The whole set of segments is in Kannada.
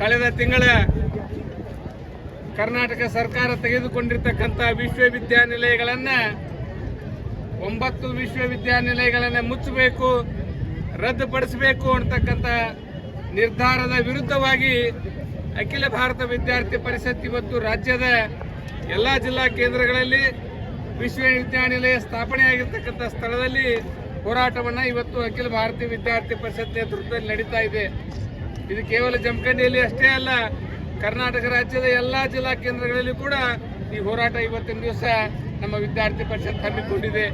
ಕಳೆದ ತಿಂಗಳ ಕರ್ನಾಟಕ ಸರ್ಕಾರ ತೆಗೆದುಕೊಂಡಿರ್ತಕ್ಕಂಥ ವಿಶ್ವವಿದ್ಯಾನಿಲಯಗಳನ್ನು ಒಂಬತ್ತು ವಿಶ್ವವಿದ್ಯಾನಿಲಯಗಳನ್ನು ಮುಚ್ಚಬೇಕು, ರದ್ದುಪಡಿಸಬೇಕು ಅಂತಕ್ಕಂಥ ನಿರ್ಧಾರದ ವಿರುದ್ಧವಾಗಿ ಅಖಿಲ ಭಾರತ ವಿದ್ಯಾರ್ಥಿ ಪರಿಷತ್ ಇವತ್ತು ರಾಜ್ಯದ ಎಲ್ಲ ಜಿಲ್ಲಾ ಕೇಂದ್ರಗಳಲ್ಲಿ ವಿಶ್ವವಿದ್ಯಾನಿಲಯ ಸ್ಥಾಪನೆಯಾಗಿರ್ತಕ್ಕಂಥ ಸ್ಥಳದಲ್ಲಿ ಹೋರಾಟವನ್ನು ಇವತ್ತು ಅಖಿಲ ಭಾರತೀಯ ವಿದ್ಯಾರ್ಥಿ ಪರಿಷತ್ ನೇತೃತ್ವದಲ್ಲಿ ನಡೀತಾ ಇದೆ. ಇದು ಕೇವಲ ಜಮಖಂಡಿಯಲ್ಲಿ ಅಷ್ಟೇ ಅಲ್ಲ, ಕರ್ನಾಟಕ ರಾಜ್ಯದ ಎಲ್ಲ ಜಿಲ್ಲಾ ಕೇಂದ್ರಗಳಲ್ಲಿ ಕೂಡ ಈ ಹೋರಾಟ ಇವತ್ತಿನ ದಿವಸ ನಮ್ಮ ವಿದ್ಯಾರ್ಥಿ ಪರಿಷತ್ ಹಮ್ಮಿಕೊಂಡಿದೆ.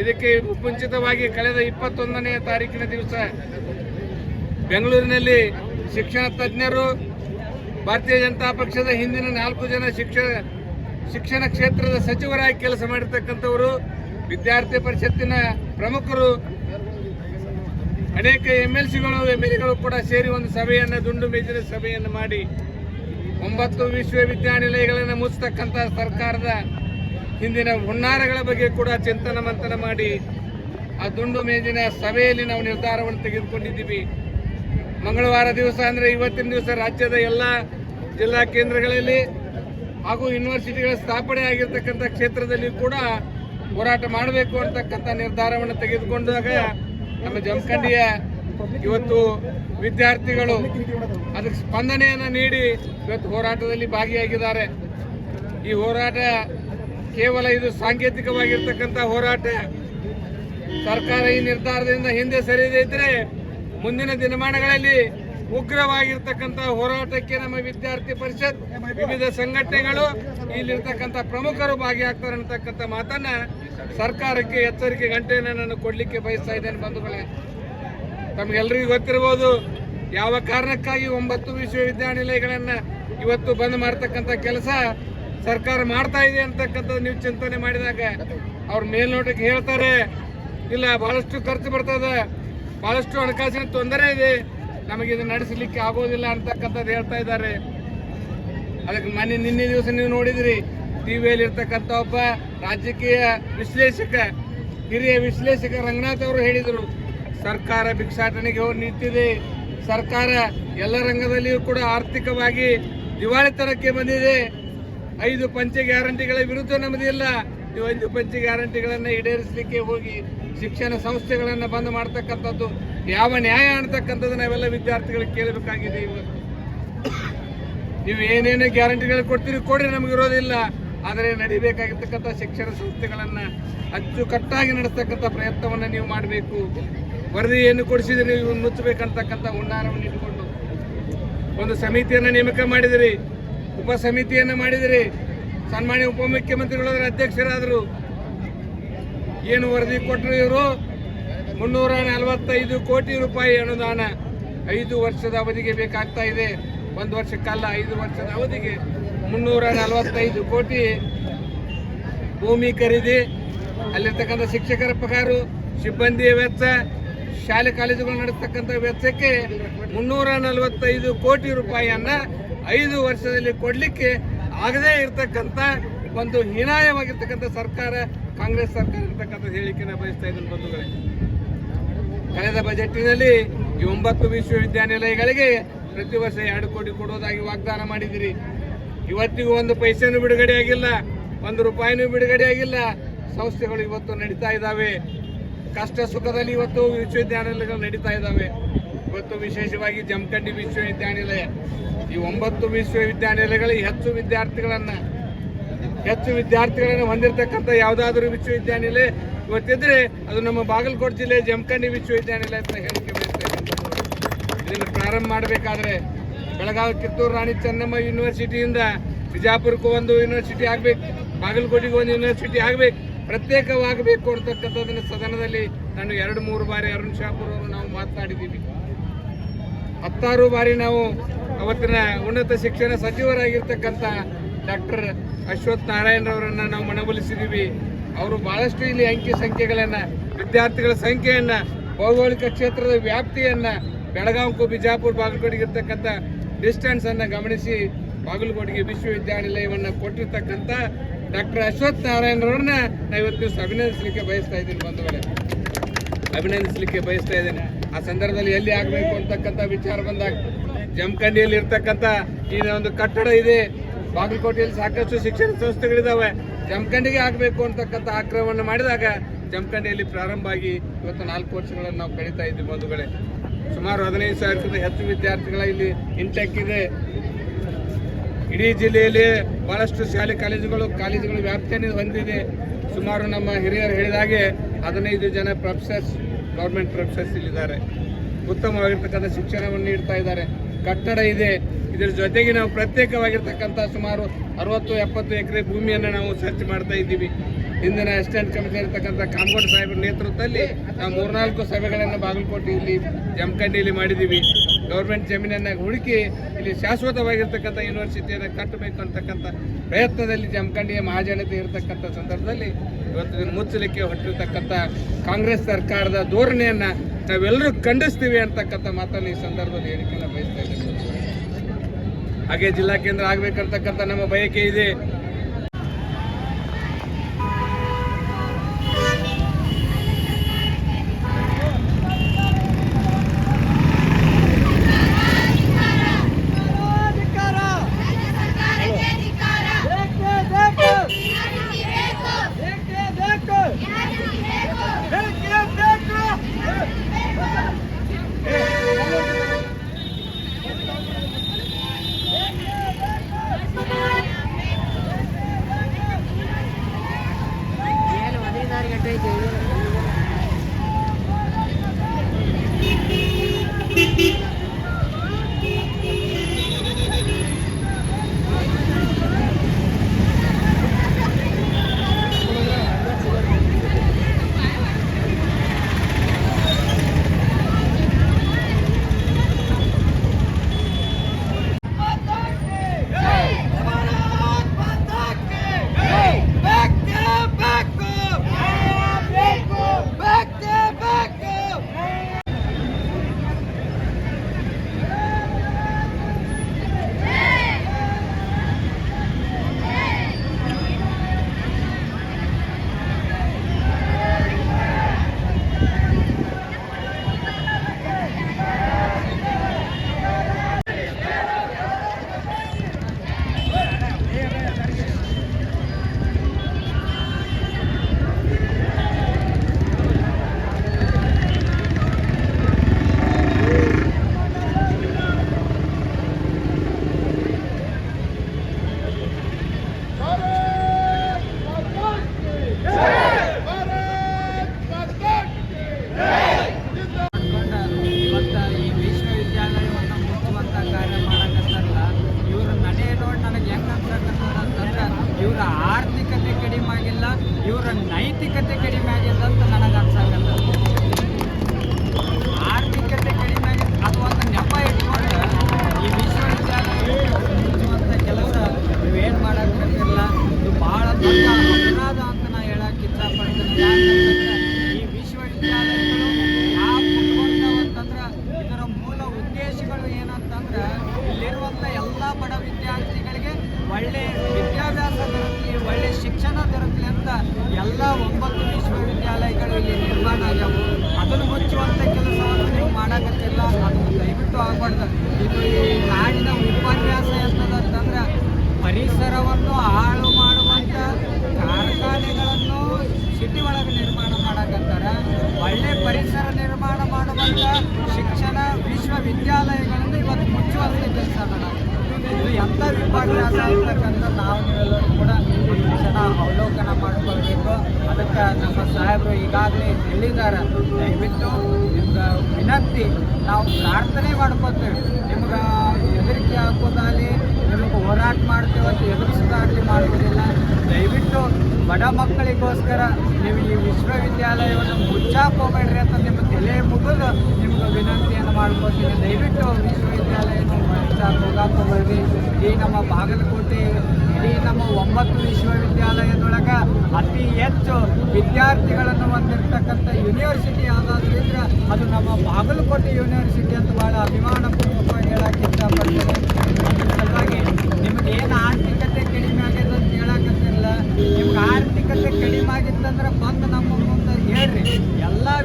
ಇದಕ್ಕೆ ಮುಂಚಿತವಾಗಿ ಕಳೆದ ಇಪ್ಪತ್ತೊಂದನೆಯ ತಾರೀಕಿನ ದಿವಸ ಬೆಂಗಳೂರಿನಲ್ಲಿ ಶಿಕ್ಷಣ ತಜ್ಞರು, ಭಾರತೀಯ ಜನತಾ ಪಕ್ಷದ ಹಿಂದಿನ ನಾಲ್ಕು ಜನ ಶಿಕ್ಷಣ ಶಿಕ್ಷಣ ಕ್ಷೇತ್ರದ ಸಚಿವರಾಗಿ ಕೆಲಸ ಮಾಡಿರ್ತಕ್ಕಂಥವರು, ವಿದ್ಯಾರ್ಥಿ ಪರಿಷತ್ತಿನ ಪ್ರಮುಖರು ಅನೇಕ ಎಂ ಎಲ್ ಸಿಗಳು ಎಂ ಎಲ್ ಎಗಳು ಕೂಡ ಸೇರಿ ಒಂದು ಸಭೆಯನ್ನು, ದುಂಡು ಮೇಜಿನ ಸಭೆಯನ್ನು ಮಾಡಿ ಒಂಬತ್ತು ವಿಶ್ವವಿದ್ಯಾನಿಲಯಗಳನ್ನು ಮುಚ್ಚತಕ್ಕಂಥ ಸರ್ಕಾರದ ಹಿಂದಿನ ಹುನ್ನಾರಗಳ ಬಗ್ಗೆ ಕೂಡ ಚಿಂತನ ಮಂಥನ ಮಾಡಿ ಆ ದುಂಡು ಮೇಜಿನ ಸಭೆಯಲ್ಲಿ ನಾವು ನಿರ್ಧಾರವನ್ನು ತೆಗೆದುಕೊಂಡಿದ್ದೀವಿ. ಮಂಗಳವಾರ ದಿವಸ ಅಂದರೆ ಇವತ್ತಿನ ದಿವಸ ರಾಜ್ಯದ ಎಲ್ಲ ಜಿಲ್ಲಾ ಕೇಂದ್ರಗಳಲ್ಲಿ ಹಾಗೂ ಯೂನಿವರ್ಸಿಟಿಗಳ ಸ್ಥಾಪನೆ ಆಗಿರ್ತಕ್ಕಂಥ ಕ್ಷೇತ್ರದಲ್ಲಿ ಕೂಡ ಹೋರಾಟ ಮಾಡಬೇಕು ಅಂತಕ್ಕಂಥ ನಿರ್ಧಾರವನ್ನು ತೆಗೆದುಕೊಂಡಾಗ ನಮ್ಮ ಜಮಖಂಡಿಯ ಇವತ್ತು ವಿದ್ಯಾರ್ಥಿಗಳು ಅದಕ್ಕೆ ಸ್ಪಂದನೆಯನ್ನು ನೀಡಿ ಇವತ್ತು ಹೋರಾಟದಲ್ಲಿ ಭಾಗಿಯಾಗಿದ್ದಾರೆ. ಈ ಹೋರಾಟ ಕೇವಲ ಇದು ಸಾಂಕೇತಿಕವಾಗಿರ್ತಕ್ಕಂಥ ಹೋರಾಟ. ಸರ್ಕಾರ ಈ ನಿರ್ಧಾರದಿಂದ ಹಿಂದೆ ಸರಿಯದೇ ಇದ್ರೆ ಮುಂದಿನ ದಿನಮಾನಗಳಲ್ಲಿ ಉಗ್ರವಾಗಿರ್ತಕ್ಕಂಥ ಹೋರಾಟಕ್ಕೆ ನಮ್ಮ ವಿದ್ಯಾರ್ಥಿ ಪರಿಷತ್ ವಿವಿಧ ಸಂಘಟನೆಗಳು ಇಲ್ಲಿರ್ತಕ್ಕಂಥ ಪ್ರಮುಖರು ಭಾಗಿಯಾಗ್ತಾರೆ ಅಂತಕ್ಕಂಥ ಮಾತನ್ನ ಸರ್ಕಾರಕ್ಕೆ ಎಚ್ಚರಿಕೆ ಗಂಟೆಯನ್ನು ನಾನು ಕೊಡಲಿಕ್ಕೆ ಬಯಸ್ತಾ ಇದ್ದೇನೆ ಬಂಧುಗಳೇ. ತಮಗೆಲ್ಲರಿಗೂ ಗೊತ್ತಿರಬಹುದು ಯಾವ ಕಾರಣಕ್ಕಾಗಿ ಒಂಬತ್ತು ವಿಶ್ವವಿದ್ಯಾನಿಲಯಗಳನ್ನು ಇವತ್ತು ಬಂದ್ ಮಾಡ್ತಕ್ಕಂಥ ಕೆಲಸ ಸರ್ಕಾರ ಮಾಡ್ತಾ ಇದೆ ಅಂತಕ್ಕಂಥದ್ದು ನೀವು ಚಿಂತನೆ ಮಾಡಿದಾಗ ಅವ್ರ ಮೇಲ್ನೋಟಕ್ಕೆ ಹೇಳ್ತಾರೆ. ಇಲ್ಲ, ಬಹಳಷ್ಟು ಖರ್ಚು ಬರ್ತದೆ. ಬಹಳಷ್ಟು ಹಣಕಾಸಿನ ತೊಂದರೆ ಇದೆ. ನಮಗೆ ಇದು ನಡೆಸಲಿಕ್ಕೆ ಆಗೋದಿಲ್ಲ ಅಂತಕ್ಕಂಥದ್ದು ಹೇಳ್ತಾ ಇದ್ದಾರೆ. ಅದಕ್ಕೆ ಮನೆ ನಿನ್ನೆ ದಿವಸ ನೀವು ನೋಡಿದ್ರಿ. ಟಿವಿಯಲ್ಲಿ ಇರ್ತಕ್ಕಂಥ ಒಬ್ಬ ರಾಜಕೀಯ ವಿಶ್ಲೇಷಕ, ಹಿರಿಯ ವಿಶ್ಲೇಷಕ ರಂಗನಾಥ್ ಅವರು ಹೇಳಿದರು, ಸರ್ಕಾರ ಭಿಕ್ಷಾಟನೆಗೆ ಹೋಗಿ ನಿಂತಿದೆ. ಸರ್ಕಾರ ಎಲ್ಲ ರಂಗದಲ್ಲಿಯೂ ಕೂಡ ಆರ್ಥಿಕವಾಗಿ ದಿವಾಳಿತನಕ್ಕೆ ಬಂದಿದೆ. ಐದು ಪಂಚೆ ಗ್ಯಾರಂಟಿಗಳ ವಿರುದ್ಧ ನಮ್ಮದಿಲ್ಲ ಈ ಐದು ಪಂಚೆ ಗ್ಯಾರಂಟಿಗಳನ್ನು ಈಡೇರಿಸಲಿಕ್ಕೆ ಹೋಗಿ ಶಿಕ್ಷಣ ಸಂಸ್ಥೆಗಳನ್ನು ಬಂದ್ ಮಾಡ್ತಕ್ಕಂಥದ್ದು, ಯಾವ ನ್ಯಾಯ ಅನ್ನತಕ್ಕಂಥದ್ದು ನಾವೆಲ್ಲ ವಿದ್ಯಾರ್ಥಿಗಳಿಗೆ ಕೇಳಬೇಕಾಗಿದೆ ಇವತ್ತು ನೀವು ಏನೇನು ಗ್ಯಾರಂಟಿಗಳು ಕೊಡ್ತೀರಿ, ಕೊಡ್ರಿ, ನಮ್ಗೆ ಇರೋದಿಲ್ಲ. ಆದರೆ ನಡಿಬೇಕಾಗಿರ್ತಕ್ಕಂಥ ಶಿಕ್ಷಣ ಸಂಸ್ಥೆಗಳನ್ನು ಅಚ್ಚುಕಟ್ಟಾಗಿ ನಡೆಸ್ತಕ್ಕಂಥ ಪ್ರಯತ್ನವನ್ನು ನೀವು ಮಾಡಬೇಕು. ವರದಿಯನ್ನು ಕೊಡಿಸಿದ್ರೆ ನೀವು ಮುಚ್ಚಬೇಕಂತಕ್ಕಂಥ ಹುನ್ನಾರವನ್ನು ಇಟ್ಕೊಂಡು ಒಂದು ಸಮಿತಿಯನ್ನು ನೇಮಕ ಮಾಡಿದಿರಿ ಉಪ ಸಮಿತಿಯನ್ನು ಮಾಡಿದಿರಿ. ಸನ್ಮಾನ್ಯ ಉಪಮುಖ್ಯಮಂತ್ರಿಗಳು ಅದರ ಅಧ್ಯಕ್ಷರಾದರು. ಏನು ವರದಿ ಕೊಟ್ಟರು ಇವರು? ಮುನ್ನೂರ ನಲವತ್ತೈದು ಕೋಟಿ ರೂಪಾಯಿ ಅನುದಾನ ಐದು ವರ್ಷದ ಅವಧಿಗೆ ಬೇಕಾಗ್ತಾ ಇದೆ. ಒಂದು ವರ್ಷಕ್ಕಲ್ಲ, ಐದು ವರ್ಷದ ಅವಧಿಗೆ. ಮುನ್ನೂರ ನಲವತ್ತೈದು ಕೋಟಿ ಭೂಮಿ ಖರೀದಿ, ಅಲ್ಲಿರ್ತಕ್ಕಂಥ ಶಿಕ್ಷಕರ ಪಗಾರು, ಸಿಬ್ಬಂದಿಯ ವೆಚ್ಚ, ಶಾಲೆ ಕಾಲೇಜುಗಳು ನಡೆಸ್ತಕ್ಕಂಥ ವೆಚ್ಚಕ್ಕೆ ಮುನ್ನೂರ ನಲವತ್ತೈದು ಕೋಟಿ ರೂಪಾಯಿಯನ್ನು ಐದು ವರ್ಷದಲ್ಲಿ ಕೊಡಲಿಕ್ಕೆ ಆಗದೇ ಇರತಕ್ಕಂಥ ಒಂದು ಹೀನಾಯವಾಗಿರ್ತಕ್ಕಂಥ ಸರ್ಕಾರ, ಕಾಂಗ್ರೆಸ್ ಸರ್ಕಾರ ಇರ್ತಕ್ಕಂಥ ಹೇಳಿಕೆನ ಬಯಸ್ತಾ ಇದ್ದೀನಿ ಬಂಧುಗಳೇ. ಕಳೆದ ಬಜೆಟ್ಟಿನಲ್ಲಿ ಈ ಒಂಬತ್ತು ವಿಶ್ವವಿದ್ಯಾನಿಲಯಗಳಿಗೆ ಪ್ರತಿ ವರ್ಷ ಎರಡು ಕೋಟಿ ಕೊಡೋದಾಗಿ ವಾಗ್ದಾನ ಮಾಡಿದಿರಿ ಇವತ್ತಿಗೂ ಒಂದು ಪೈಸೆನೂ ಬಿಡುಗಡೆ ಆಗಿಲ್ಲ, ಒಂದು ರೂಪಾಯಿನೂ ಬಿಡುಗಡೆ ಆಗಿಲ್ಲ. ಸಂಸ್ಥೆಗಳು ಇವತ್ತು ನಡೀತಾ ಇದ್ದಾವೆ. ಕಷ್ಟ ಸುಖದಲ್ಲಿ ಇವತ್ತು ವಿಶ್ವವಿದ್ಯಾನಿಲಯಗಳು ನಡೀತಾ ಇದ್ದಾವೆ. ಇವತ್ತು ವಿಶೇಷವಾಗಿ ಜಮಖಂಡಿ ವಿಶ್ವವಿದ್ಯಾನಿಲಯ. ಈ ಒಂಬತ್ತು ವಿಶ್ವವಿದ್ಯಾನಿಲಯಗಳು ಹೆಚ್ಚು ವಿದ್ಯಾರ್ಥಿಗಳನ್ನು ಹೆಚ್ಚು ವಿದ್ಯಾರ್ಥಿಗಳನ್ನು ಹೊಂದಿರತಕ್ಕಂಥ ಯಾವುದಾದ್ರೂ ವಿಶ್ವವಿದ್ಯಾನಿಲಯ ಇವತ್ತಿದ್ರೆ ಅದು ನಮ್ಮ ಬಾಗಲಕೋಟೆ ಜಿಲ್ಲೆ ಜಮಖಂಡಿ ವಿಶ್ವವಿದ್ಯಾನಿಲಯ ಅಂತ ಹೇಳಿಕೆ. ಇದನ್ನು ಪ್ರಾರಂಭ ಮಾಡಬೇಕಾದ್ರೆ ಬೆಳಗಾವಿ ಕಿತ್ತೂರು ರಾಣಿ ಚೆನ್ನಮ್ಮ ಯೂನಿವರ್ಸಿಟಿಯಿಂದ ಬಿಜಾಪುರಕ್ಕೂ ಒಂದು ಯೂನಿವರ್ಸಿಟಿ ಆಗ್ಬೇಕು, ಬಾಗಲಕೋಟೆಗೆ ಒಂದು ಯೂನಿವರ್ಸಿಟಿ ಆಗ್ಬೇಕು, ಪ್ರತ್ಯೇಕವಾಗಬೇಕು ಅಂತಕ್ಕಂಥದ್ದನ್ನು ಸದನದಲ್ಲಿ ನಾನು ಎರಡು, ಮೂರು ಬಾರಿ ಅರುಣ್ ಶಾಪುರ್ ಅವರು ನಾವು ಮಾತನಾಡಿದ್ದೀವಿ. ಹತ್ತಾರು ಬಾರಿ ನಾವು ಅವತ್ತಿನ ಉನ್ನತ ಶಿಕ್ಷಣ ಸಚಿವರಾಗಿರ್ತಕ್ಕಂಥ ಡಾಕ್ಟರ್ ಅಶ್ವಥ್ ನಾರಾಯಣರವರನ್ನು ನಾವು ಮನವೊಲಿಸಿದ್ದೀವಿ. ಅವರು ಬಹಳಷ್ಟು ಇಲ್ಲಿ ಅಂಕಿ ಸಂಖ್ಯೆಗಳನ್ನ, ವಿದ್ಯಾರ್ಥಿಗಳ ಸಂಖ್ಯೆಯನ್ನ, ಭೌಗೋಳಿಕ ಕ್ಷೇತ್ರದ ವ್ಯಾಪ್ತಿಯನ್ನ, ಬೆಳಗಾವಿಗೂ ಬಿಜಾಪುರ, ಬಾಗಲಕೋಟೆಗೆ ಇರ್ತಕ್ಕಂಥ ಡಿಸ್ಟೆನ್ಸ್ ಅನ್ನ ಗಮನಿಸಿ ಬಾಗಲಕೋಟೆಗೆ ವಿಶ್ವವಿದ್ಯಾನಿಲಯವನ್ನು ಕೊಟ್ಟಿರ್ತಕ್ಕಂಥ ಡಾಕ್ಟರ್ ಅಶ್ವಥ್ ನಾರಾಯಣರವ್ರನ್ನ ನಾ ಇವತ್ತು ದಿವಸ ಅಭಿನಂದಿಸಲಿಕ್ಕೆ ಬಯಸ್ತಾ ಇದ್ದೀನಿ ಬಂಧುಗಳೇ. ಅಭಿನಂದಿಸಲಿಕ್ಕೆ ಬಯಸ್ತಾ ಇದ್ದೇನೆ. ಆ ಸಂದರ್ಭದಲ್ಲಿ ಎಲ್ಲಿ ಆಗಬೇಕು ಅಂತಕ್ಕಂಥ ವಿಚಾರ ಬಂದಾಗ ಜಮಖಂಡಿಯಲ್ಲಿ ಇರ್ತಕ್ಕಂಥ ಈ ಒಂದು ಕಟ್ಟಡ ಇದೆ. ಬಾಗಲಕೋಟೆಯಲ್ಲಿ ಸಾಕಷ್ಟು ಶಿಕ್ಷಣ ಸಂಸ್ಥೆಗಳಿದಾವೆ. ಜಮಖಂಡಿಗೆ ಆಗಬೇಕು ಅಂತಕ್ಕಂಥ ಆಕ್ರಮವನ್ನು ಮಾಡಿದಾಗ ಜಮಖಂಡಿಯಲ್ಲಿ ಪ್ರಾರಂಭ ಆಗಿ ಇವತ್ತು ನಾಲ್ಕು ವರ್ಷಗಳನ್ನು ನಾವು ಕಳೀತಾ ಇದ್ದೀವಿ ಬಂಧುಗಳೇ. ಸುಮಾರು ಹದಿನೈದು ಸಾವಿರಕ್ಕಿಂತ ಹೆಚ್ಚು ವಿದ್ಯಾರ್ಥಿಗಳ ಇಲ್ಲಿ ಇಂಟೆಕ್ ಇದೆ. ಇಡೀ ಜಿಲ್ಲೆಯಲ್ಲಿ ಬಹಳಷ್ಟು ಶಾಲೆ ಕಾಲೇಜುಗಳು ಕಾಲೇಜುಗಳು ವ್ಯಾಪ್ತಿಯನ್ನು ಹೊಂದಿದೆ. ಸುಮಾರು ನಮ್ಮ ಹಿರಿಯರು ಹೇಳಿದಾಗೆ ಹದಿನೈದು ಜನ ಪ್ರೊಫೆಸರ್ಸ್ ಗೌರ್ಮೆಂಟ್ ಪ್ರೊಫೆಸರ್ಸ್ ಇಲ್ಲಿದ್ದಾರೆ. ಉತ್ತಮವಾಗಿರ್ತಕ್ಕಂಥ ಶಿಕ್ಷಣವನ್ನು ನೀಡ್ತಾ ಇದ್ದಾರೆ. ಕಟ್ಟಡ ಇದೆ. ಇದರ ಜೊತೆಗೆ ನಾವು ಪ್ರತ್ಯೇಕವಾಗಿರ್ತಕ್ಕಂಥ ಸುಮಾರು ಅರವತ್ತು, ಎಪ್ಪತ್ತು ಎಕರೆ ಭೂಮಿಯನ್ನು ನಾವು ಸರ್ಚ್ ಮಾಡ್ತಾ ಇದ್ದೀವಿ. ಇಂದಿನ ಅಸಿಸ್ಟೆಂಟ್ ಕಮಿಷನರ್ ಇರ್ತಕ್ಕಂಥ ಕಾಮಗೋಡ್ ಸಾಹೇಬರ ನೇತೃತ್ವದಲ್ಲಿ ನಾವು ಮೂರ್ನಾಲ್ಕು ಸಭೆಗಳನ್ನು ಬಾಗಲಕೋಟೆಯಲ್ಲಿ, ಜಮಖಂಡಿಯಲ್ಲಿ ಮಾಡಿದ್ದೀವಿ. ಗೌರ್ಮೆಂಟ್ ಜಮೀನನ್ನು ಹುಡುಕಿ ಇಲ್ಲಿ ಶಾಶ್ವತವಾಗಿರ್ತಕ್ಕಂಥ ಯೂನಿವರ್ಸಿಟಿಯನ್ನು ಕಟ್ಟಬೇಕು ಅಂತಕ್ಕಂಥ ಪ್ರಯತ್ನದಲ್ಲಿ ಜಮಖಂಡಿಯ ಮಹಾಜನತೆ ಇರತಕ್ಕಂಥ ಸಂದರ್ಭದಲ್ಲಿ ಇವತ್ತು ಇದನ್ನು ಮುಚ್ಚಲಿಕ್ಕೆ ಹೊಟ್ಟಿರ್ತಕ್ಕಂಥ ಕಾಂಗ್ರೆಸ್ ಸರ್ಕಾರದ ಧೋರಣೆಯನ್ನು ನಾವೆಲ್ಲರೂ ಖಂಡಿಸ್ತೀವಿ ಅಂತಕ್ಕಂಥ ಮಾತನ್ನು ಈ ಸಂದರ್ಭದಲ್ಲಿ ಹೇಳಿಕೆಯನ್ನು ಬಯಸ್ತಾ ಇದ್ದೇನೆ. ಹಾಗೆ ಜಿಲ್ಲಾ ಕೇಂದ್ರ ಆಗ್ಬೇಕಂತಕ್ಕಂಥ ನಮ್ಮ ಬಯಕೆ ಇದೆ. ಮಾಡಕ್ಕಾಗಿಲ್ಲ ಇದು ಬಹಳ ದೊಡ್ಡ ಅಪರಾಧ ಅಂತ ನಾ ಹೇಳಕ್ ಇಷ್ಟಪಡ್ತೀನಿ. ಈ ವಿಶ್ವವಿದ್ಯಾಲಯಗಳು ಯಾವ ಅಂತಂದ್ರೆ ಇದರ ಮೂಲ ಉದ್ದೇಶಗಳು ಏನಂತಂದ್ರೆ ಇಲ್ಲಿರುವಂಥ ಎಲ್ಲ ಬಡ ವಿದ್ಯಾರ್ಥಿಗಳಿಗೆ ಒಳ್ಳೆ ವಿದ್ಯಾಭ್ಯಾಸ ದೊರಕಲಿ, ಒಳ್ಳೆ ಶಿಕ್ಷಣ ದೊರಕಲಿ ಅಂತ ಎಲ್ಲ ಒಂಬತ್ತು ವಿಶ್ವವಿದ್ಯಾಲಯಗಳು ಇಲ್ಲಿ ನಿರ್ಮಾಣ ಆಗ್ಯಾವು. ಅದನ್ನು ಮುಚ್ಚುವಂಥ ಕೆಲಸವನ್ನು ನೀವು ಮಾಡಕತ್ತಿಲ್ಲ. ಅದನ್ನು ದಯವಿಟ್ಟು ಆಗ್ಬಾರ್ದು. ಇದು ಈ ನಾಡಿನ ಪರಿಸರವನ್ನು ಹಾಳು ಮಾಡುವಂಥ ಕಾರ್ಖಾನೆಗಳನ್ನು ಸಿಟಿ ಒಳಗೆ ನಿರ್ಮಾಣ ಮಾಡಕತ್ತಾರ, ಒಳ್ಳೆ ಪರಿಸರ ನಿರ್ಮಾಣ ಮಾಡುವಂತ ಶಿಕ್ಷಣ ವಿಶ್ವವಿದ್ಯಾಲಯಗಳನ್ನು ಇವತ್ತು ಮುಚ್ಚುವಂಥ ಕೆಲಸ. ಇದು ಎಂಥ ವಿಪರ್ಯಾಸ ಅಂತಕ್ಕಂಥ ನಾವು ಎಲ್ಲರೂ ಕೂಡ ಶಿಕ್ಷಣ ಕ್ಷಣ ಅವಲೋಕನ ಮಾಡಿಕೊಳ್ಬೇಕು. ಅದಕ್ಕೆ ನಮ್ಮ ಸಾಹೇಬರು ಈಗಾಗಲೇ ಹೇಳಿದ್ದಾರೆ ದಯವಿಟ್ಟು ನಿಮ್ಗೆ ವಿನಂತಿ, ನಾವು ಪ್ರಾರ್ಥನೆ ಮಾಡ್ಕೋತೇವೆ. ನಿಮ್ಗೆ ಹೆದರಿಕೆ ಹಾಕೋದಾಗಲಿ ಹೋರಾಟ ಮಾಡ್ತೇವೆ ಅಂತ ಎದುರಿಸೋದಾಗಲಿ ಮಾಡುವುದಿಲ್ಲ. ದಯವಿಟ್ಟು ಬಡ ಮಕ್ಕಳಿಗೋಸ್ಕರ ನೀವು ಈ ವಿಶ್ವವಿದ್ಯಾಲಯವನ್ನು ಮುಚ್ಚಾಕೋಬೇಡ್ರಿ ಅಂತ ನಿಮ್ಮ ತಲೆ ಮುಗಿದು ನಿಮ್ಗೆ ವಿನಂತಿಯನ್ನು ಮಾಡ್ಕೊತೀನಿ ದಯವಿಟ್ಟು ವಿಶ್ವವಿದ್ಯಾಲಯವನ್ನು ಮುಚ್ಚಾಕೋಗಾಕೋಬೇಡ್ರಿ ಈ ನಮ್ಮ ಬಾಗಲಕೋಟೆ, ಇಡೀ ನಮ್ಮ ಒಂಬತ್ತು ವಿಶ್ವವಿದ್ಯಾಲಯದೊಳಗೆ ಅತಿ ಹೆಚ್ಚು ವಿದ್ಯಾರ್ಥಿಗಳನ್ನು ಹೊಂದಿರತಕ್ಕಂಥ ಯೂನಿವರ್ಸಿಟಿ ಯಾವುದಾದ್ರಿಂದ ಅದು ನಮ್ಮ ಬಾಗಲಕೋಟೆ ಯೂನಿವರ್ಸಿಟಿ ಅಂತ ಭಾಳ ಅಭಿಮಾನಪೂರ್ವಕವಾಗಿ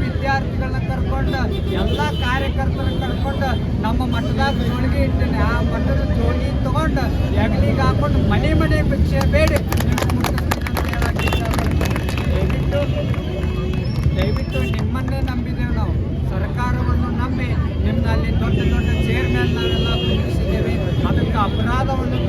ವಿದ್ಯಾರ್ಥಿಗಳನ್ನ ಕರ್ಕೊಂಡು, ಎಲ್ಲ ಕಾರ್ಯಕರ್ತರನ್ನ ಕರ್ಕೊಂಡು, ನಮ್ಮ ಮಠದಾಗ ಜೋಳಿಗೆ ಇಟ್ಟೇನೆ. ಆ ಮಠದ ಜೋಳಿಗೆ ತಗೊಂಡು ಹೆಗಲಿಗೆ ಹಾಕೊಂಡು ಮನೆ ಮನೆ ಭಿಕ್ಷೆ ಬೇಡಿ. ದಯವಿಟ್ಟು ದಯವಿಟ್ಟು ನಿಮ್ಮನ್ನೇ ನಂಬಿದ್ದೇವೆ ನಾವು. ಸರ್ಕಾರವನ್ನು ನಂಬಿ ನಿಮ್ಮಲ್ಲಿ ದೊಡ್ಡ ದೊಡ್ಡ ಚೇರ್ಮನ್ ನಾವೆಲ್ಲ ಕುಂದಿಸಿದ್ದೇವೆ ಅದಕ್ಕೆ ಅಪರಾಧವನ್ನು